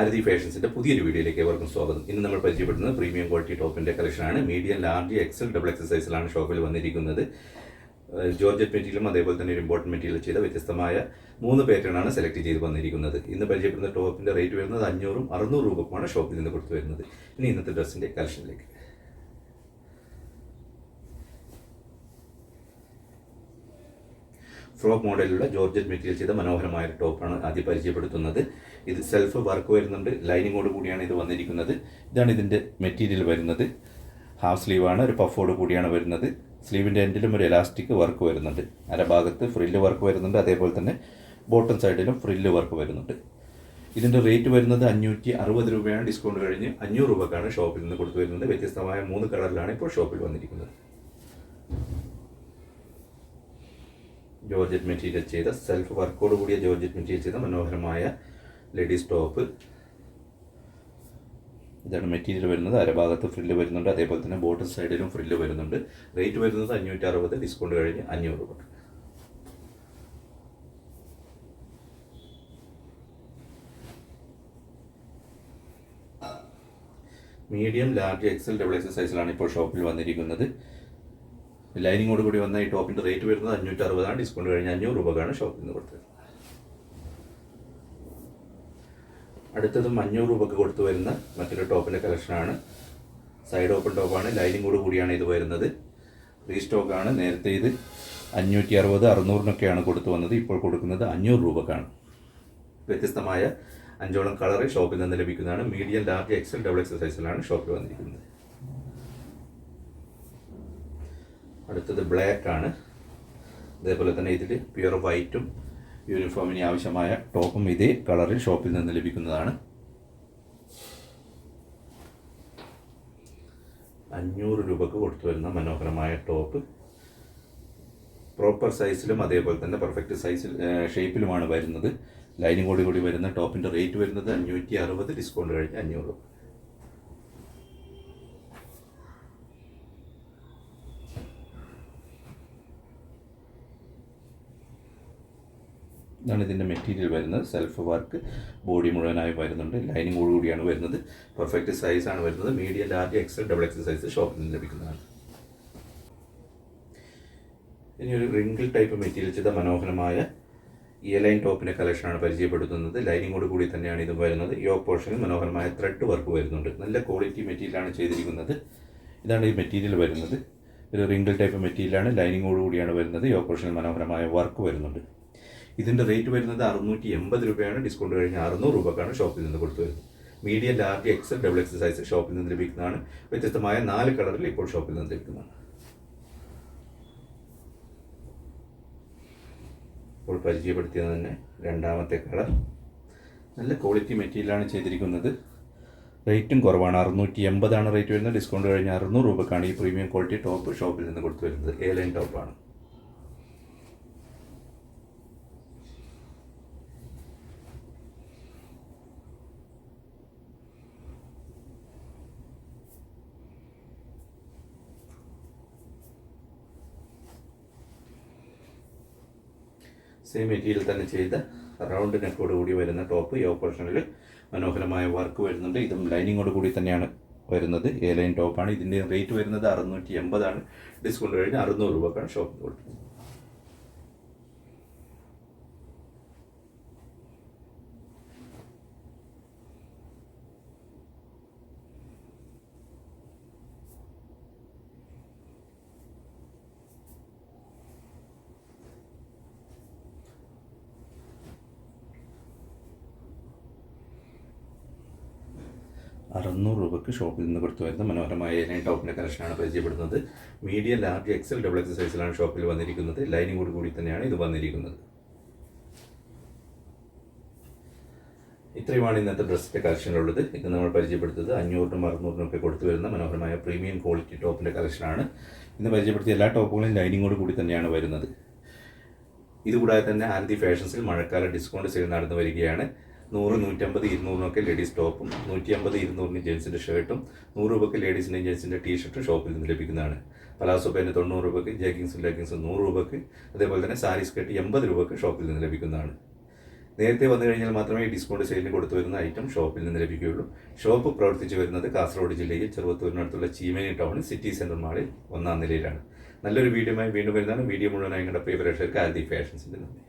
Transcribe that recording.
ആരതി ഫാഷൻസിന്റെ പുതിയൊരു വീഡിയോയിലേക്ക് ഏവർക്കും സ്വാഗതം. ഇന്ന് നമ്മൾ പരിചയപ്പെടുന്നത് പ്രീമിയം ക്വാളിറ്റി ടോപ്പിന്റെ കളക്ഷനാണ്. Medium large XL double XL സൈസിലാണ് ഷോപ്പിൽ വന്നിരിക്കുന്നത്. ജോർജറ്റ് മെറ്റീരിയലും അതേപോലെ തന്നെ ഒരു ഇമ്പോർട്ടന്റ് മെറ്റീരിയൽ ചെയ്ത വ്യത്യസ്തമായ മൂന്ന് പാറ്റേൺ ആണ് സെലക്ട് ചെയ്ത് വന്നിരിക്കുന്നത്. ഇന്ന് പരിചയപ്പെടുന്ന ടോപ്പിന്റെ റേറ്റ് വരുന്നത് അഞ്ഞൂറും അറുന്നൂറ് രൂപക്കുമാണ് ഷോപ്പിൽ നിന്ന് കൊടുത്തു വരുന്നത്. ഇനി ഇന്നത്തെ ഡ്രസ്സിന്റെ കളക്ഷനിലേക്ക് ഫ്രോക്ക് മോഡലിലുള്ള ജോർജറ്റ് മെറ്റീരിയൽ ചെയ്ത മനോഹരമായ ടോപ്പാണ് ആദ്യം പരിചയപ്പെടുത്തുന്നത്. ഇത് സെൽഫ് വർക്ക് വരുന്നുണ്ട്. ലൈനിങ്ങോട് കൂടിയാണ് ഇത് വന്നിരിക്കുന്നത്. ഇതാണ് ഇതിന്റെ മെറ്റീരിയൽ വരുന്നത്. ഹാഫ് സ്ലീവാണ് ഒരു പഫോട് കൂടിയാണ് വരുന്നത്. സ്ലീവിന്റെ എൻഡിലും ഒരു എലാസ്റ്റിക് വർക്ക് വരുന്നുണ്ട്. അരഭാഗത്ത് ഫ്രില്ല് വർക്ക് വരുന്നുണ്ട്. അതേപോലെ തന്നെ ബോട്ടം സൈഡിലും ഫ്രില്ല് വർക്ക് വരുന്നുണ്ട്. ഇതിന്റെ റേറ്റ് വരുന്നത് അഞ്ഞൂറ്റി അറുപത് രൂപയാണ്. ഡിസ്കൗണ്ട് കഴിഞ്ഞ് അഞ്ഞൂറ് രൂപക്കാണ് ഷോപ്പിൽ നിന്ന് കൊടുത്തു വരുന്നത്. വ്യത്യസ്തമായ മൂന്ന് കളറിലാണ് ഇപ്പോൾ ഷോപ്പിൽ വന്നിരിക്കുന്നത്. ജോർജറ്റ് മെറ്റീരിയൽ ചെയ്ത സെൽഫ് വർക്കോട് കൂടിയ ജോർജറ്റ് മെറ്റീരിയൽ ചെയ്ത മനോഹരമായ ലേഡീസ് ടോപ്പ്. ഇതാണ് മെറ്റീരിയൽ വരുന്നത്. അരഭാഗത്ത് ഫ്രില്ല് വരുന്നുണ്ട്. അതേപോലെ തന്നെ ബോട്ടം സൈഡിലും ഫ്രില്ല് വരുന്നുണ്ട്. റേറ്റ് വരുന്നത് അഞ്ഞൂറ്റി അറുപത് ഡിസ്കൗണ്ട് കഴിഞ്ഞ് അഞ്ഞൂറ് രൂപ. Medium large XL double XL സൈസിലാണ് ഇപ്പോൾ ഷോപ്പിൽ വന്നിരിക്കുന്നത്. ലൈനിങ്ങോട് കൂടി വന്ന ഈ ടോപ്പിന്റെ റേറ്റ് വരുന്നത് അഞ്ഞൂറ്റി അറുപതാണ് ഡിസ്കൗണ്ട് കഴിഞ്ഞ് അഞ്ഞൂറ് രൂപക്കാണ് ഷോപ്പിൽ നിന്ന് കൊടുത്തത്. അടുത്തതും അഞ്ഞൂറ് രൂപക്ക് കൊടുത്തു വരുന്ന മറ്റൊരു ടോപ്പിന്റെ കളക്ഷനാണ്. സൈഡ് ഓപ്പൺ ടോപ്പാണ്. ലൈനിങ്ങോട് കൂടിയാണ് ഇത് വരുന്നത്. റീസ്റ്റോക്കാണ്. നേരത്തെ ഇത് അഞ്ഞൂറ്റി അറുപത് അറുന്നൂറിനൊക്കെയാണ് കൊടുത്തു വന്നത്. ഇപ്പോൾ കൊടുക്കുന്നത് അഞ്ഞൂറ് രൂപക്കാണ്. വ്യത്യസ്തമായ അഞ്ചോളം കളറ് ഷോപ്പിൽ നിന്ന് ലഭിക്കുന്നതാണ്. Medium large XL double XL സൈസിലാണ് ഷോപ്പിൽ വന്നിരിക്കുന്നത്. അടുത്തത് ബ്ലാക്ക് ആണ്. അതേപോലെ തന്നെ ഇതിൽ പ്യുർ വൈറ്റും യൂണിഫോമിന് ആവശ്യമായ ടോപ്പും ഇതേ കളറിൽ ഷോപ്പിൽ നിന്ന് ലഭിക്കുന്നതാണ്. അഞ്ഞൂറ് രൂപക്ക് കൊടുത്തു വരുന്ന മനോഹരമായ ടോപ്പ്. പ്രോപ്പർ സൈസിലും അതേപോലെ തന്നെ പെർഫെക്റ്റ് സൈസിൽ ഷേപ്പിലുമാണ് വരുന്നത്. ലൈനിങ് കൂടി കൂടി വരുന്ന ടോപ്പിന്റെ റേറ്റ് വരുന്നത് അഞ്ഞൂറ്റി അറുപത് ഡിസ്കൗണ്ട് കഴിഞ്ഞ് അഞ്ഞൂറ്. ഇതാണ് ഇതിന്റെ മെറ്റീരിയൽ വരുന്നത്. സെൽഫ് വർക്ക് ബോഡി മുഴുവനായി വരുന്നുണ്ട്. ലൈനിങ് കൂടിയാണ് വരുന്നത്. പെർഫെക്റ്റ് സൈസാണ് വരുന്നത്. Medium large XL double XL size ഷോപ്പിൽ നിന്ന് ലഭിക്കുന്നതാണ്. ഇനി ഒരു റിങ്കിൾ ടൈപ്പ് മെറ്റീരിയൽ ചെയ്ത മനോഹരമായ ഇയ ലൈൻ ടോപ്പിന്റെ കളക്ഷനാണ് പരിചയപ്പെടുത്തുന്നത്. ലൈനിങ്ങോട് കൂടി തന്നെയാണ് ഇത് വരുന്നത്. യോ പോർഷനിൽ മനോഹരമായ ത്രെഡ് വർക്ക് വരുന്നുണ്ട്. നല്ല ക്വാളിറ്റി മെറ്റീരിയലാണ് ചെയ്തിരിക്കുന്നത്. ഇതാണ് ഈ മെറ്റീരിയൽ വരുന്നത്. ഒരു റിങ്കിൾ ടൈപ്പ് മെറ്റീരിയലാണ് ലൈനിങ്ങോട് കൂടിയാണ് വരുന്നത്. യോ പോർഷനിൽ മനോഹരമായ വർക്ക് വരുന്നുണ്ട്. ഇതിന്റെ റേറ്റ് വരുന്നത് അറുന്നൂറ്റി എൺപത് രൂപയാണ്. ഡിസ്കൗണ്ട് കഴിഞ്ഞ് അറുന്നൂറ് രൂപക്കാണ് ഷോപ്പിൽ നിന്ന് കൊടുത്തു വരുന്നത്. Medium large XL double XL size ഷോപ്പിൽ നിന്ന് ലഭിക്കുന്നതാണ്. വ്യത്യസ്തമായ നാല് കളറിൽ ഇപ്പോൾ ഷോപ്പിൽ നിന്ന് ലഭിക്കുന്നതാണ് ഇപ്പോൾ പരിചയപ്പെടുത്തിയത് തന്നെ രണ്ടാമത്തെ കളർ നല്ല ക്വാളിറ്റി മെറ്റീരിയലാണ് ചെയ്തിരിക്കുന്നത്. റേറ്റും കുറവാണ്. അറുന്നൂറ്റി എൺപതാണ് റേറ്റ് വരുന്നത്. ഡിസ്കൗണ്ട് കഴിഞ്ഞ് അറുന്നൂറ് രൂപക്കാണ് ഈ പ്രീമിയം ക്വാളിറ്റി ടോപ്പ് ഷോപ്പിൽ നിന്ന് കൊടുത്തു വരുന്നത്. എ ലൈൻ ടോപ്പാണ് സെയിം മെറ്റീരിയൽ തന്നെ ചെയ്ത് റൗണ്ട് നെക്കോട് കൂടി വരുന്ന ടോപ്പ് ഈ ഓപ്പറേഷനിൽ മനോഹരമായ വർക്ക് വരുന്നുണ്ട്. ഇതും ലൈനിങ്ങോട് കൂടി തന്നെയാണ് വരുന്നത്. എ ലൈൻ ടോപ്പാണ് ഇതിന്റെ റേറ്റ് വരുന്നത് അറുന്നൂറ്റി എൺപതാണ് ഡിസ്കൗണ്ട് കഴിഞ്ഞ് അറുന്നൂറ് രൂപക്കാണ് ഷോപ്പിൽ കൊടുക്കുന്നത്. അറുന്നൂറ് രൂപയ്ക്ക് ഷോപ്പിൽ നിന്ന് കൊടുത്തു വരുന്ന മനോഹരമായ ലൈൻ ടോപ്പിന്റെ കളക്ഷനാണ് പരിചയപ്പെടുന്നത്. Medium large XL double XL സൈസിലാണ് ഷോപ്പിൽ വന്നിരിക്കുന്നത്. ലൈനിങ്ങോട് കൂടി തന്നെയാണ് ഇത് വന്നിരിക്കുന്നത്. ഇത്രയുമാണ് ഇന്നത്തെ ഡ്രസ്സിന്റെ കളക്ഷനുള്ളത്. ഇത് നമ്മൾ പരിചയപ്പെടുത്തത് അഞ്ഞൂറിനും അറുന്നൂറിനും ഒക്കെ കൊടുത്തു വരുന്ന മനോഹരമായ പ്രീമിയം ക്വാളിറ്റി ടോപ്പിന്റെ കളക്ഷനാണ്. ഇന്ന് പരിചയപ്പെടുത്തിയ എല്ലാ ടോപ്പുകളും ലൈനിങ്ങോട് കൂടി തന്നെയാണ് വരുന്നത്. ഇതുകൂടാതെ തന്നെ ആരതി ഫാഷൻസിൽ മഴക്കാല ഡിസ്കൗണ്ട് സെയിൽ നടന്നു വരികയാണ്. നൂറ് നൂറ്റമ്പത് ഇരുന്നൂറിനൊക്കെ ലേഡീസ് ടോപ്പും നൂറ്റി അമ്പത് ഇരുന്നൂറിന് ജെൻസിന്റെ ഷർട്ടും നൂറ് രൂപയ്ക്ക് ലേഡീസിന്റെയും ജെൻസിന്റെ ടീഷർട്ടും ഷോപ്പിൽ നിന്ന് ലഭിക്കുന്നതാണ്. പലാസോ പേന് തൊണ്ണൂറ് രൂപയ്ക്ക് ജാഗിങ്സും ലെഗിങ്സും നൂറ് രൂപയ്ക്ക് അതേപോലെ തന്നെ സാരീസ് കെട്ട് എൺപത് രൂപയ്ക്ക് ഷോപ്പിൽ നിന്ന് ലഭിക്കുന്നതാണ്. നേരത്തെ വന്നു കഴിഞ്ഞാൽ മാത്രമേ ഈ ഡിസ്കൗണ്ട് സെയിലിന് കൊടുത്തു വരുന്ന ഐറ്റം ഷോപ്പിൽ നിന്ന് ലഭിക്കുകയുള്ളൂ. ഷോപ്പ് പ്രവർത്തിച്ചു വരുന്നത് കാസർഗോഡ് ജില്ലയിൽ ചെറുവത്തൂരിനടുത്തുള്ള ചീമേനി ടൗൺ സിറ്റി സെന്റർ മാളിൽ ഒന്നാം നിലയിലാണ്. നല്ലൊരു വീഡിയോ വീണ്ടും വരുന്നതാണ്. വീഡിയോ മുഴുവനായി കണ്ട പ്രിയ പ്രേക്ഷകർക്ക് ആൽദി ഫാഷൻസിന്റെ നന്ദി.